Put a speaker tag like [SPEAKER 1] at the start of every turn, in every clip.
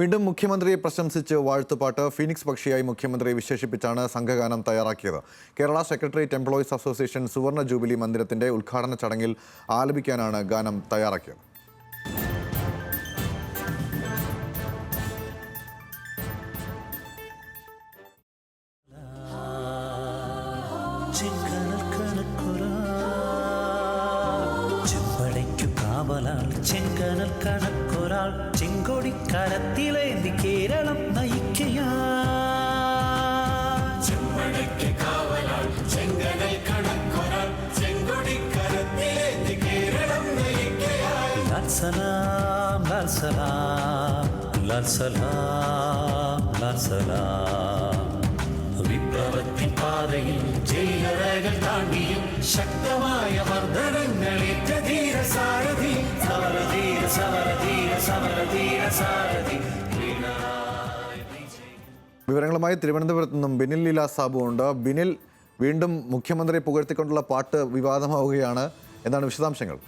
[SPEAKER 1] വീണ്ടും മുഖ്യമന്ത്രിയെ പ്രശംസിച്ച് വാഴ്ത്തുപാട്ട് ഫീനിക്സ് പക്ഷിയായി മുഖ്യമന്ത്രിയെ വിശേഷിപ്പിച്ചാണ് സംഘഗാനം തയ്യാറാക്കിയത്. കേരള സെക്രട്ടേറിയറ്റ് എംപ്ലോയീസ് അസോസിയേഷൻ സുവർണ ജൂബിലി മന്ദിരത്തിന്റെ ഉദ്ഘാടന ചടങ്ങിൽ ആലപിക്കാനാണ് ഗാനം തയ്യാറാക്കിയത്.
[SPEAKER 2] കാവലാൾ ചെങ്കനൽ കണക്കൊരാൾ ചെങ്കൊടിക്കരത്തിലേന്തി കേരളം നയിക്കയാ.
[SPEAKER 3] കാവലാൾ ചെങ്കനൽ കണക്കൊരാൾ കേരളം നയിക്കയായി
[SPEAKER 2] ലാൽ സലാം ലാൽ സലാം ലാൽ സലാം ലാൽ സലാം.
[SPEAKER 3] ശക്തമായ മർദ്ദനങ്ങളേറ്റ ധീര സാരഥി
[SPEAKER 2] സമരധീര സമരധീര സമരധീര സാരഥി.
[SPEAKER 1] വിവരങ്ങളുമായി തിരുവനന്തപുരത്ത് നിന്നും ബിനിൽ ലീല സാബു ഉണ്ട്. ബിനിൽ വീണ്ടും മുഖ്യമന്ത്രിയെ പുകഴ്ത്തിക്കൊണ്ടുള്ള പാട്ട് വിവാദമാവുകയാണ്. എന്താണ് വിശദാംശങ്ങൾ?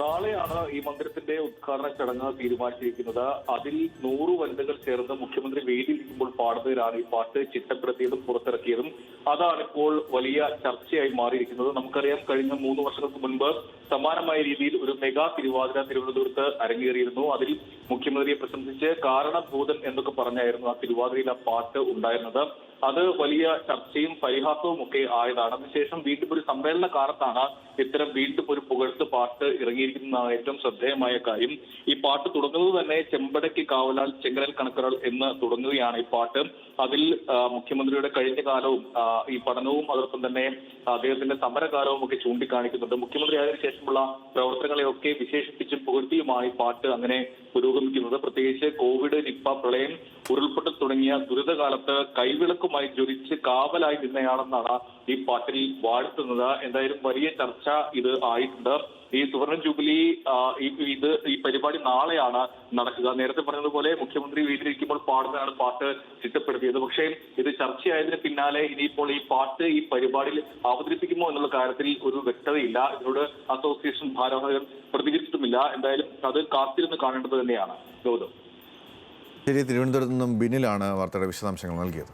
[SPEAKER 4] നാളെയാണ് ഈ മന്ദിരത്തിന്റെ ഉദ്ഘാടന ചടങ്ങ് തീരുമാനിച്ചിരിക്കുന്നത്. അതിൽ നൂറ് വനിതകൾ ചേർന്ന് മുഖ്യമന്ത്രി വേദിയിലിരിക്കുമ്പോൾ പാടുന്നതിനാണ് ഈ പാട്ട് ചിട്ടപ്പെടുത്തിയതും പുറത്തിറക്കിയതും. അതാണ് ഇപ്പോൾ വലിയ ചർച്ചയായി മാറിയിരിക്കുന്നത്. നമുക്കറിയാം കഴിഞ്ഞ മൂന്ന് വർഷങ്ങൾക്ക് മുൻപ് സമാനമായ രീതിയിൽ ഒരു മെഗാ തിരുവാതിര തിരുവനന്തപുരത്ത് അരങ്ങേറിയിരുന്നു. അതിൽ മുഖ്യമന്ത്രിയെ പ്രശംസിച്ച് കാരണഭൂതൻ എന്നൊക്കെ പറഞ്ഞായിരുന്നു ആ തിരുവാതിരയിൽ ആ പാട്ട് ഉണ്ടായിരുന്നത്. അത് വലിയ ചർച്ചയും പരിഹാസവും ഒക്കെ ആയതാണ്. അതിനുശേഷം വീണ്ടും ഒരു സമ്മേളന കാലത്താണ് ഇത്തരം വീണ്ടും ഒരു പുകഴ്ത്ത് പാട്ട് ഇറങ്ങിയിരിക്കുന്നതാണ് ഏറ്റവും ശ്രദ്ധേയമായ കാര്യം ഈ പാട്ട് തുടങ്ങുന്നത് തന്നെ ചെമ്പടക്ക് കാവലാൽ ചെങ്കരൽ കണക്കറൽ എന്ന് തുടങ്ങുകയാണ് ഈ പാട്ട്. അതിൽ മുഖ്യമന്ത്രിയുടെ കഴിഞ്ഞ കാലവും ഈ പഠനവും അതോടൊപ്പം തന്നെ അദ്ദേഹത്തിന്റെ സമരകാലവും ഒക്കെ ചൂണ്ടിക്കാണിക്കുന്നുണ്ട്. മുഖ്യമന്ത്രി ആയതിനു ശേഷമുള്ള പ്രവർത്തനങ്ങളെയൊക്കെ വിശേഷിപ്പിച്ചും പുകഴ്ത്തിയുമായി പാട്ട് അങ്ങനെ പുരോഗമിക്കുന്നത്. പ്രത്യേകിച്ച് കോവിഡ് നിപ്പ പ്രളയം ഉരുൾപൊട്ടൽ തുടങ്ങിയ ദുരിതകാലത്ത് കൈവിളക്കുമായി ജ്വലിച്ച് കാവലായി നിന്നയാളെന്നാണ് ഈ പാട്ടിൽ വാഴ്ത്തുന്നത്. എന്തായാലും വലിയ ചർച്ച ഇത് ആയിട്ടുണ്ട്. ഈ സുവർണ ജൂബിലി ഇത് ഈ പരിപാടി നാളെയാണ് നടക്കുക. നേരത്തെ പറഞ്ഞതുപോലെ മുഖ്യമന്ത്രി വീട്ടിലിരിക്കുമ്പോൾ പാടുന്നതാണ് പാട്ട് ചിട്ടപ്പെടുത്തിയത്. പക്ഷേ ഇത് ചർച്ചയായതിന് പിന്നാലെ ഇനിയിപ്പോൾ ഈ പാട്ട് ഈ പരിപാടിയിൽ അവതരിപ്പിക്കുമോ എന്നുള്ള കാര്യത്തിൽ ഒരു വ്യക്തതയില്ല. ഇതിനോട് അസോസിയേഷൻ ഭാരവാഹികൾ പ്രതികരിച്ചിട്ടുമില്ല. എന്തായാലും അത് കാത്തിരുന്ന് കാണേണ്ടത് തന്നെയാണ്. ഗൗതം.
[SPEAKER 1] ശരി തിരുവനന്തപുരത്ത് നിന്നും ബിനിലാണ് വാർത്തയുടെ വിശദാംശങ്ങൾ നൽകിയത്.